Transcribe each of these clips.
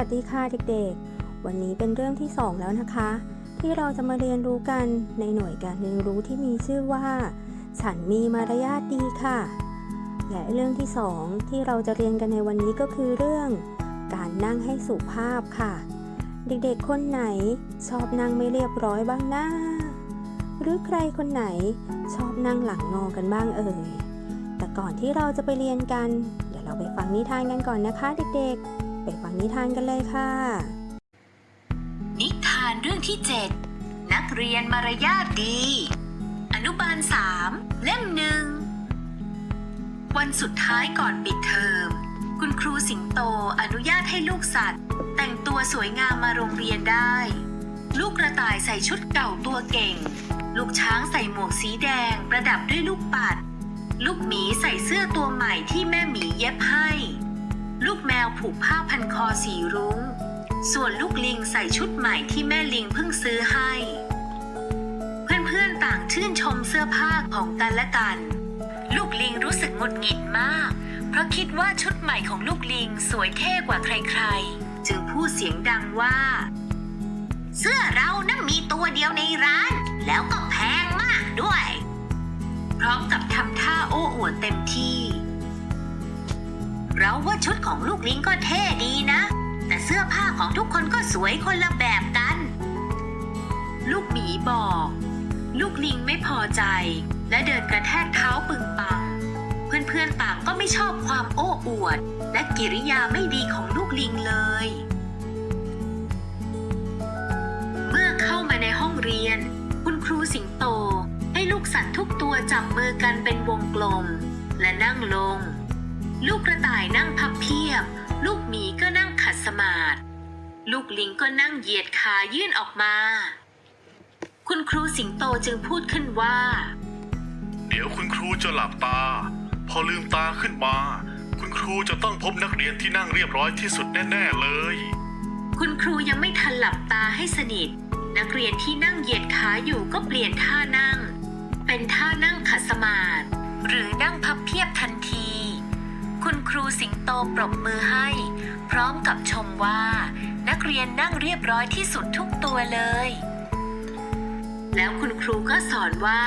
วัสดีค่ะเด็กๆ วันนี้เป็นเรื่องที่ 2 แล้วนะคะ ที่เราจะมาเรียนรู้กันในหน่วยการเรียนรู้ที่มีชื่อว่า ฉันมีมารยาทดีค่ะ และเรื่องที่ 2 ที่เราจะเรียนกันในวันนี้ก็คือเรื่อง การนั่งให้สุภาพค่ะ เด็กๆ คนไหนชอบนั่งไม่เรียบร้อยบ้างนะหรือใครคนไหนชอบนั่งหลังงอกันบ้างเอ่ยแต่ก่อนที่เราจะไปเรียนกัน เดี๋ยวเราไปฟังนิทานกันก่อนนะคะเด็กๆ ไปฟังนิทานกันเลยค่ะ นิทานเรื่องที่ 7 นักเรียนมารยาทดี อนุบาล3เล่มหนึ่ง วันสุดท้ายก่อนปิดเทอม คุณครูสิงโตอนุญาตให้ลูกสัตว์ แต่งตัวสวยงามมาโรงเรียนได้ ลูกกระต่ายใส่ชุดเก่าตัวเก่ง ลูกช้างใส่หมวกสีแดงประดับด้วยลูกปัด ลูกหมีใส่เสื้อตัวใหม่ที่แม่หมีเย็บให้ ลูกแมวผูกผ้าพันคอสีรุง้ง ส่วนลูกลิงใส่ชุดใหม่ที่แม่ลิงเพิ่งซื้อให้ เพื่อนๆต่างชื่นชมเสื้อผ้าของกันและกัน ลูกลิงรู้สึกหงุดหงิดมาก เพราะคิดว่าชุดใหม่ของลูกลิงสวยเท่กว่าใครๆ จึงพูดเสียงดังว่า เสื้อเรานั้นมีตัวเดียวในร้าน แล้วก็แพงมากด้วย พร้อมกับทำท่าโอ้อวดเต็มที่ เราว่าชุดของลูกลิงก็เท่ดีนะ แต่เสื้อผ้าของทุกคนก็สวยคนละแบบกัน ลูกหมีบอก ลูกลิงไม่พอใจ และเดินกระแทกเท้าปึงปัง เพื่อนๆต่างก็ไม่ชอบความโอ้อวด และกิริยาไม่ดีของลูกลิงเลย เมื่อเข้ามาในห้องเรียน คุณครูสิงโต ให้ลูกสัตว์ทุกตัวจับมือกันเป็นวงกลม และนั่งลง ลูกกระต่ายนั่งพับเพียบ ลูกหมีก็นั่งขัดสมาธิลูกลิงก็นั่งเหยียดขายื่นออกมา คุณครูสิงโตจึงพูดขึ้นว่า เดี๋ยวคุณครูจะหลับตา พอลืมตาขึ้นมา คุณครูจะต้องพบนักเรียนที่นั่งเรียบร้อยที่สุดแน่ๆเลย คุณครูยังไม่ทันหลับตาให้สนิท นักเรียนที่นั่งเหยียดขาอยู่ก็เปลี่ยนท่านั่ง เป็นท่านั่งขัดสมาธิหรือนั่งพับเพียบทันที คุณครูสิงโตปรบมือให้ พร้อมกับชมว่า นักเรียนนั่งเรียบร้อยที่สุดทุกตัวเลย แล้วคุณครูก็สอนว่า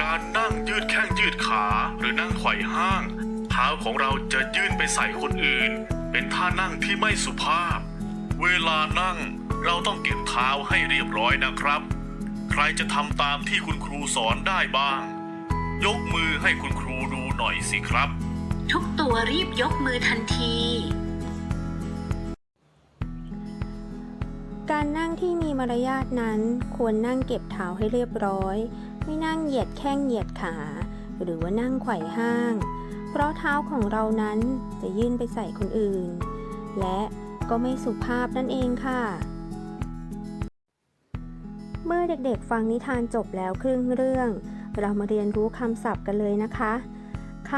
การนั่งยืดแข้งยืดขาหรือนั่งไขว่ห้าง เท้าของเราจะยื่นไปใส่คนอื่น เป็นท่านั่งที่ไม่สุภาพ เวลานั่งเราต้องเก็บเท้าให้เรียบร้อยนะครับ ใครจะทำตามที่คุณครูสอนได้บ้าง ยกมือให้คุณครูดูหน่อยสิครับ ทุกตัวรีบยกมือทันที การนั่งที่มีมารยาทนั้นควรนั่งเก็บเท้าให้เรียบร้อย ไม่นั่งเหยียดแข้งเหยียดขา หรือว่านั่งไขว่ห้าง เพราะเท้าของเรานั้นจะยื่นไปใส่คนอื่น และก็ไม่สุภาพนั่นเองค่ะ เมื่อเด็กๆฟังนิทานจบแล้วครึ่งเรื่อง เรามาเรียนรู้คำศัพท์กันเลยนะคะ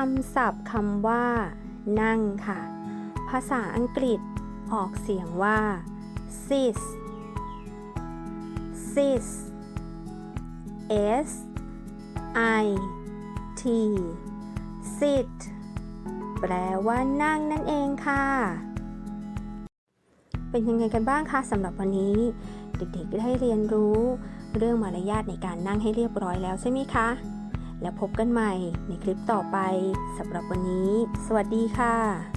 คำศัพท์คำว่า นั่งค่ะ ภาษาอังกฤษออกเสียงว่า sit sit s i t sit แปลว่านั่งนั่นเองค่ะ เป็นยังไงกันบ้างคะสำหรับวันนี้ เด็กๆได้เรียนรู้ เรื่องมารยาทในการนั่งให้เรียบร้อยแล้วใช่ไหมคะ แล้วพบกันใหม่ในคลิปต่อไปสำหรับวันนี้ สวัสดีค่ะ